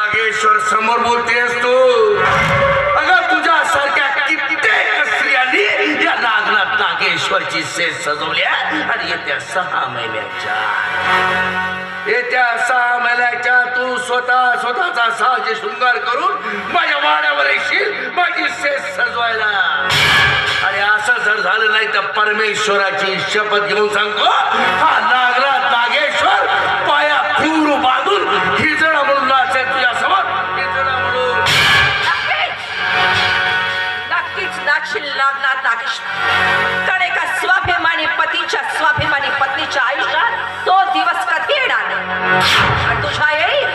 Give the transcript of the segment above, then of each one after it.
नागेश्वर समोर बोलतेस तू? अगं तुझ्या सारख्या कित्येक स्त्रियांनी या नागनाथ नागेश्वरची सेज सजवल्या आणि येत्या सहा महिन्याच्या येत्या सहा महिन्याच्या तू स्वतः स्वतःचा साहज शृंगार करून माझ्या वाड्यावर येशील माझी सेज सजवायला. आणि असं जर झालं नाही तर परमेश्वराची शपथ घेऊन सांगतो नागनाथ नागेश कारण एका स्वाभिमानी पतीच्या स्वाभिमानी पत्नीच्या आयुष्यात तो दिवस कधी येणार नाही तुझ्या येईल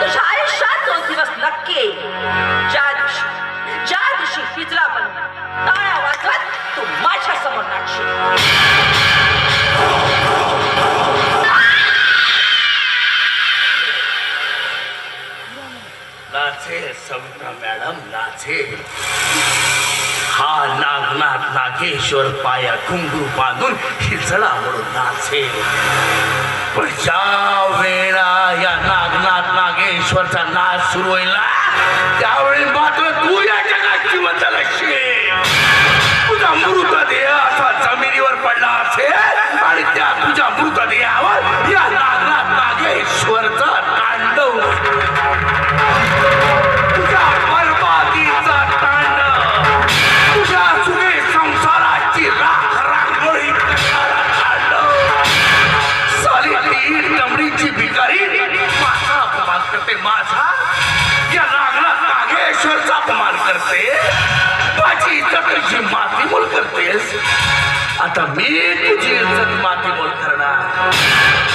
तुझ्या आयुष्यात तो दिवस नक्की येईल. ज्या दिवशी ज्या दिवशी हिजला पण टाळ्या वाजवत तू माझ्यासमोर नाचशील. नाचे सविता मॅडम नाचे. नागेश्वर पाया कुंगू बांधून हिचडा म्हणून नाचे पण ज्या वेळा या नागनाथ नागेश्वरचा नाच सुरू होईल ना त्यावेळी मात्र तू या जगात जिवंत करतेस आता मी तुझी इज्जत मातीमोल करणार.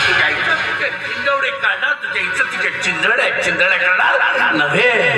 तुझ्या इज्जत इज्जतीचे चिंजवडे करणार तुझ्या इज्जत इज्जतीचे चिंजड्या चिंजड्या करणार? नव्हे.